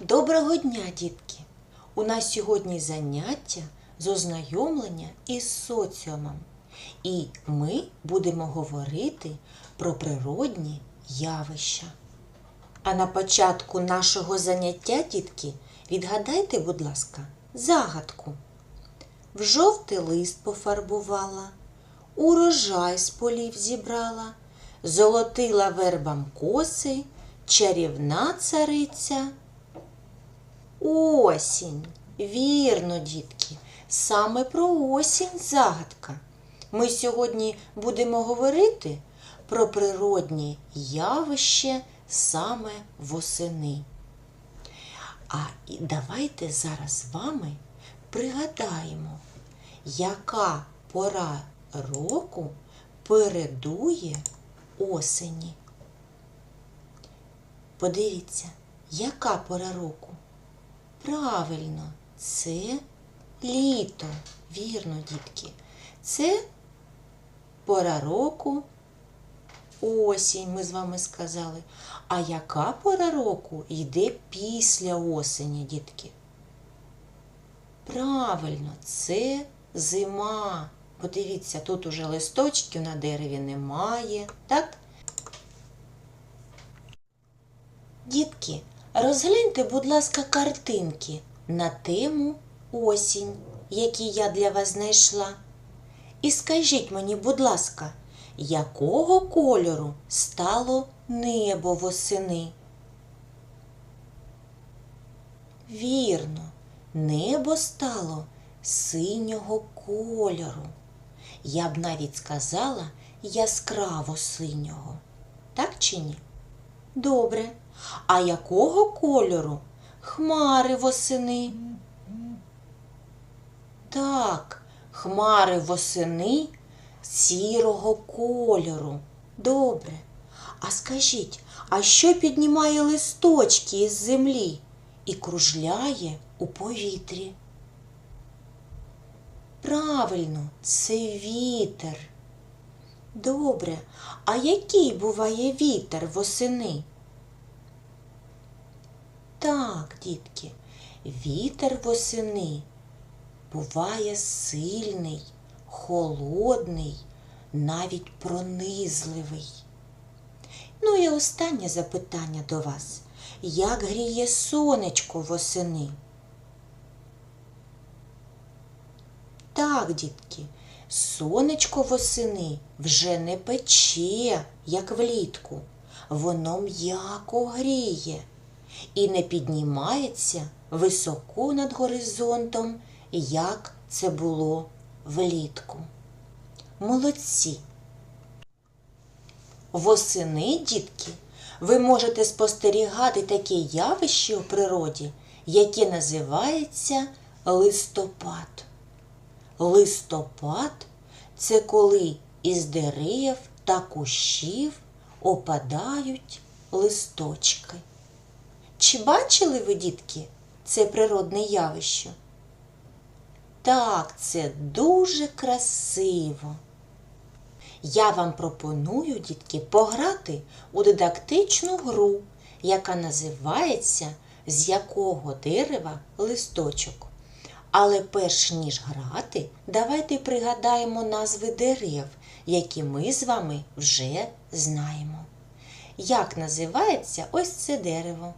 Доброго дня, дітки! У нас сьогодні заняття з ознайомлення із соціумом. І ми будемо говорити про природні явища. А на початку нашого заняття, дітки, відгадайте, будь ласка, загадку. В жовтий лист пофарбувала, урожай з полів зібрала, золотила вербам коси, чарівна цариця. Осінь. Вірно, дітки. Саме про осінь загадка. Ми сьогодні будемо говорити про природні явище саме восени. А давайте зараз з вами пригадаємо, яка пора року передує осені. Подивіться, яка пора року? Правильно, це літо. Вірно, дітки. Це пора року осінь, ми з вами сказали. А яка пора року йде після осені, дітки? Правильно, це зима. Подивіться, тут уже листочків на дереві немає, так? Дітки, розгляньте, будь ласка, картинки на тему осінь, які я для вас знайшла. І скажіть мені, будь ласка, якого кольору стало небо восени? Вірно, небо стало синього кольору. Я б навіть сказала яскраво синього. Так чи ні? Добре. А якого кольору хмари восени? Так, хмари восени сірого кольору. Добре. А скажіть, а що піднімає листочки із землі і кружляє у повітрі? Правильно, це вітер. Добре, а який буває вітер восени? Так, дітки, вітер восени буває сильний, холодний, навіть пронизливий. Ну і останнє запитання до вас. Як гріє сонечко восени? Так, дітки, сонечко восени вже не пече, як влітку. Воно м'яко гріє і не піднімається високо над горизонтом, як це було влітку. Молодці! Восени, дітки, ви можете спостерігати таке явище у природі, яке називається листопад. Листопад це коли із дерев та кущів опадають листочки. Чи бачили ви, дітки, це природне явище? Так, це дуже красиво. Я вам пропоную, дітки, пограти у дидактичну гру, яка називається З якого дерева листочок. Але перш ніж грати, давайте пригадаємо назви дерев, які ми з вами вже знаємо. Як називається ось це дерево?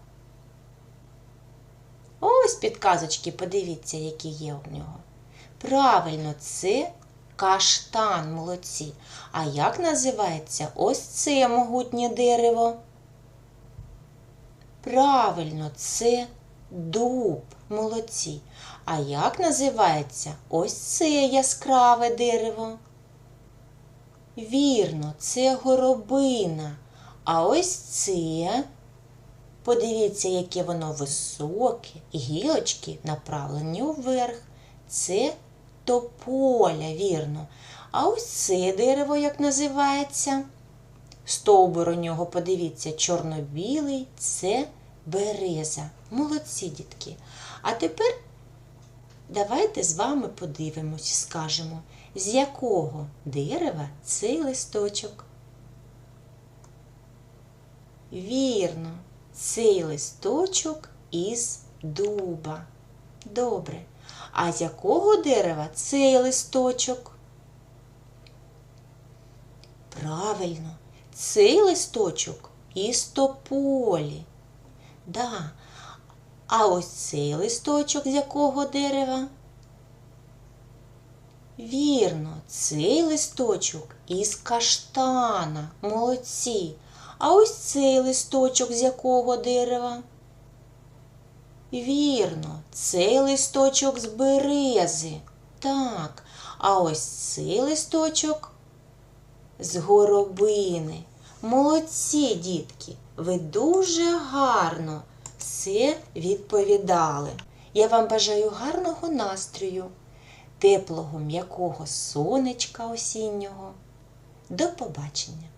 Ось підказочки, подивіться, які є у нього. Правильно, це каштан, молодці. А як називається ось це могутнє дерево? Правильно, це дуб, молодці. А як називається ось це яскраве дерево? Вірно, це горобина. А ось це. Подивіться, яке воно високе, гілочки направлені вверх. Це тополя, вірно. А ось це дерево як називається? Стовбур у нього, подивіться, чорно-білий це береза. Молодці, дітки. А тепер давайте з вами подивимось скажемо, з якого дерева цей листочок. Вірно, цей листочок із дуба. Добре. А з якого дерева цей листочок? Правильно, цей листочок із тополі. Да. А ось цей листочок з якого дерева? Вірно, цей листочок із каштана. Молодці. А ось цей листочок з якого дерева? Вірно, цей листочок з берези. Так, а ось цей листочок з горобини. Молодці, дітки, ви дуже гарно все відповідали. Я вам бажаю гарного настрою, теплого м'якого сонечка осіннього. До побачення!